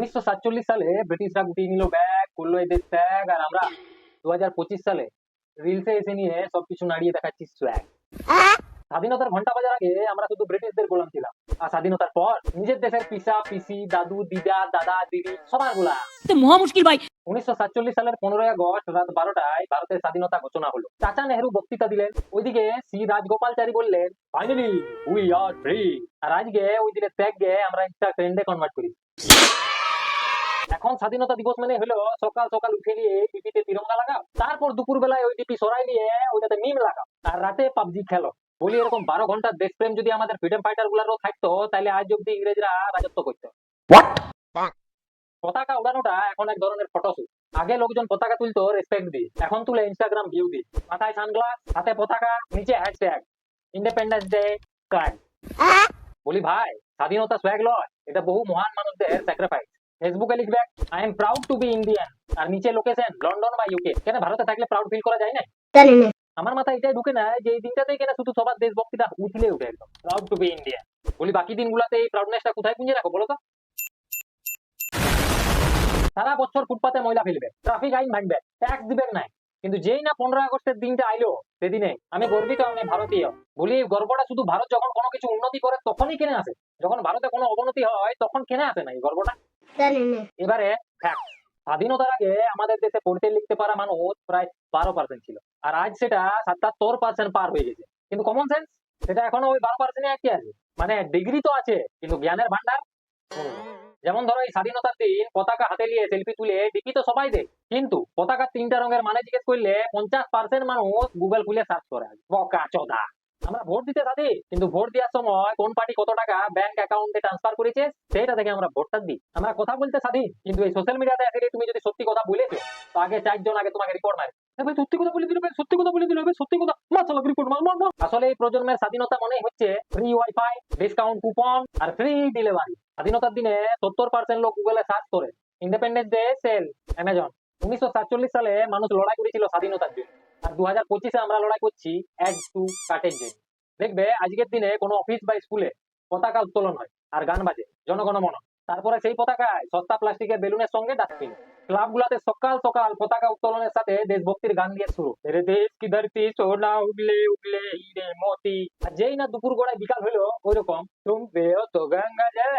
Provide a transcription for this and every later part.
উনিশশো সাতচল্লিশ সালে ব্রিটিশরা গুটিয়ে নিল ব্যাগ করল এদের ত্যাগ আর আমরা দু হাজার পঁচিশ সালে রিলসে এসে নিয়ে সবকিছু নাড়িয়ে দেখাচ্ছি স্ল্যাগ স্বাধীনতার ঘণ্টা বাজার আগে আমরা শুধু ব্রিটিশদের গোলাম ছিলাম। আর স্বাধীনতার পর নিজের দেশের পিসা পিসি দাদু দিদা দাদা দিদি সবার গোলাম। মহা মুশকিল ভাই। উনিশশো সাতচল্লিশ সালের পনেরোই আগস্ট রাত বারোটায় ভারতের স্বাধীনতা ঘোষণা হলো। চাচা নেহরু বক্তৃতা দিলেন। ওইদিকে শ্রী রাজগোপালচারী বললেন ফাইনালি উই আর ফ্রি আর আজকে ওই দিনের ত্যাগকে আমরা ইনস্টা ট্রেন্ডে কনভার্ট করি। এখন স্বাধীনতা দিবস মানে হলো সকাল সকাল উঠে গিয়ে ডিপিতে তিরঙ্গা লাগাও তারপর দুপুর বেলায় ওই ডিপি সরাই নিয়ে ওইটাতে মিম লাগাও আর রাতে পাবজি খেলো। বলি এরকম বারো ঘণ্টার দেশপ্রেম যদি আমাদের ফ্রিডম ফাইটার গুলারও থাকতো তাহলে আজ অব্দি ইংরেজরা রাজত্ব করতো। পতাকা উড়ানোটা এখন এক ধরনের ফটোশুট আগে লোকজন পতাকা তুলতো রেসপেক্ট দিয়ে। এখন তুলে ইনস্টাগ্রাম ভিউ দিয়ে। মাথায় সানগ্লাস হাতে পতাকা নিচে হ্যাশট্যাগ ইন্ডিপেন্ডেন্স ডে ফ্ল্যাগ বলি ভাই স্বাধীনতা সোয়াগ লয় এটা বহু মহান মানুষদের স্যাক্রিফাইস ফেসবুকে লিখবে I am proud to be Indian আর নিচে লোকেশন লন্ডন বা ইউকে কেন ভারতে থাকলে প্রাউড ফিল করা যায় না? আমার মাথায় এটাই ঢুকে না যে এই দিনটাতেই কেন শুধু সবার দেশভক্তিটা উঠলে উঠে একদম। প্রাউড টু বি ইন্ডিয়ান বলি বাকি দিনগুলোতে এই প্রাউডনেসটা কোথায় পুঁজে রাখো বলো তো? সারা বছর ফুটপাতে ময়লা ফেলবে ট্রাফিক আইন ভাঙবে ট্যাক্স দিবেন নাই। কিন্তু যেই না পনেরো আগস্টের দিনটা আইলো সেদিনে আমি গর্বিত আমি ভারতীয়। বলি এই গর্বটা শুধু ভারত যখন কোনো কিছু উন্নতি করে তখনই কেনে আসে। যখন ভারতে কোনো অবনতি হয় তখন কেনে আসে না এই গর্বটা? এবারে স্বাধীনতার আগে আমাদের দেশে পড়তে লিখতে পারা মানুষ প্রায় বারো পার্সেন্ট ছিল। আর আজ সেটা সাতাত্তর পার্সেন্ট পার হয়ে গেছে। কিন্তু কমন সেন্স সেটা এখনও ওই বারো পার্সেন্টে আটকে আছে। মানে ডিগ্রি তো আছে, কিন্তু জ্ঞানের ভান্ডার যেমন ধরো এই স্বাধীনতার দিন পতাকা হাতে নিয়ে সেলফি তুলে ডিপি তো সবাই দেখ কিন্তু পতাকার তিনটা রঙের মানে জিজ্ঞেস করলে পঞ্চাশ পার্সেন্ট মানুষ গুগল খুলে সার্চ করে। বকা চোদা। আমরা ভোট দিতে থাকি কিন্তু ভোট দেওয়ার সময় কোন পার্টি কত টাকা ব্যাংক অ্যাকাউন্টে ট্রান্সফার করেছে, সেটা থেকে আমরা ভোটটা দিই। আমরা কথা বলতে স্বাধীন, কিন্তু এই সোশ্যাল মিডিয়াতে এসে তুমি যদি সত্যি কথা বলেছ তো আগে চারজন আগে তোমাকে রিপোর্ট মারে। সত্যি কথা বলে দিল সত্যি কথা বলে দিল সত্যি কথা। রিপোর্ট আসলে এই প্রজন্মের স্বাধীনতা মনে হচ্ছে ফ্রি ওয়াইফাই ডিসকাউন্ট কুপন আর ফ্রি ডেলিভারি স্বাধীনতার দিনে সত্তর পার্সেন্ট লোক গুগলে সার্চ করে। ইন্ডিপেন্ডেন্স ডে সেল অ্যামাজন উনিশশো সাতচল্লিশ সালে মানুষ লড়াই করেছিল স্বাধীনতার জন্য। আর দু হাজার পঁচিশে আমরা লড়াই করছি এক টু কাটের জন্য দেখবে, আজকের দিনে কোনো অফিস বা স্কুলে পতাকা উত্তোলন হয় আর গান বাজে, জনগণ মন। তারপরে সেই পতাকায় সস্তা প্লাস্টিকের বেলুনের সঙ্গে ডাস্টবিন ক্লাব গুলাতে সকাল সকাল পতাকা উত্তোলনের সাথে দেশভক্তির গান দিয়ে শুরু। দেশ কি ধরতি, সোনা উগলে উগলে হিরে মতি। আর যেই না দুপুর গোড়ায় বিকাল হলো ওই রকম তুম পে তো গঙ্গা জল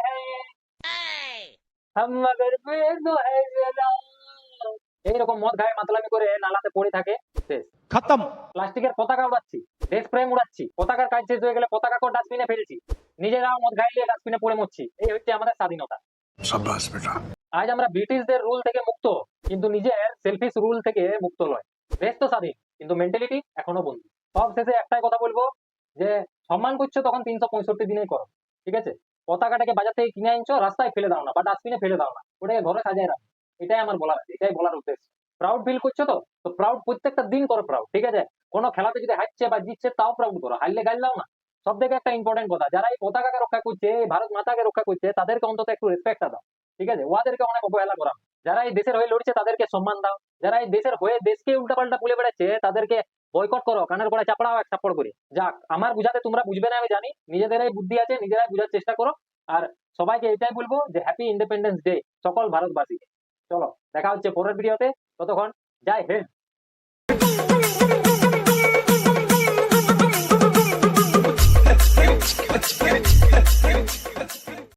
হাম মগর পে হ্যায় জলাও। এইরকম মদ খায় মাতলামি করে নালাতে পড়ে থাকে শেষ। খতম। প্লাস্টিকের পতাকা উড়াচ্ছি দেশ প্রেম উড়াচ্ছি পতাকার কাজ শেষ হয়ে গেলে পতাকা কোন ডাস্টবিনে ফেলছি। নিজের নিজেরা মত গাইলে ডাস্টবিনে পড়ে মরছি। এই হচ্ছে আমাদের স্বাধীনতা। সাব্বাস বেটা। আজ আমরা ব্রিটিশদের রুল থেকে মুক্ত কিন্তু নিজের সেলফিশ রুল থেকে মুক্ত নয়। দেশ তো স্বাধীন কিন্তু মেন্টালিটি এখনও বন্দী। সব শেষে একটাই কথা বলব যে সম্মান করছ তখন তিনশো পঁয়ষট্টি দিনে করো ঠিক আছে? পতাকাটাকে বাজার থেকে কিনে আনছো রাস্তায় ফেলে দাও না বা ডাস্টবিনে ফেলে দাও না ওটাকে ঘরে সাজায় রাখো। এটাই আমার বলার এটাই বলার উদ্দেশ্য। প্রাউড ফিল করছ তো? তো প্রাউড প্রত্যেকটা দিন করো প্রাউড ঠিক আছে? কোনো খেলাতে যদি হারছে বা জিতছে তাও প্রাউড করো, হারলে দাও না। সব থেকে একটা ইম্পর্টেন্ট কথা, যারা এই পতাকাকে রক্ষা করছে, এই ভারত মাতাকে রক্ষা করছে, তাদেরকে অন্তত একটু রেসপেক্ট দাও, ঠিক আছে? ওদেরকে অনেক অবহেলা করা যারা এই দেশের হয়ে লড়ছে, তাদেরকে সম্মান দাও। যারা এই দেশের হয়ে দেশকে উল্টাপাল্টা বলে বেড়াচ্ছে, তাদেরকে বয়কট করো, কানের গোড়ায় চাপড়াও, এক চাপড় করে। যাক, আমার বুঝাতে তোমরা বুঝবে না, আমি জানি। নিজেদেরই বুদ্ধি আছে, নিজেরাই বুঝার চেষ্টা করো। আর সবাইকে এটাই বলব যে হ্যাপি ইন্ডিপেন্ডেন্স ডে সকল ভারতবাসীকে। চলো দেখা হচ্ছে পরের ভিডিওতে ততক্ষণ জয় হিন্দ।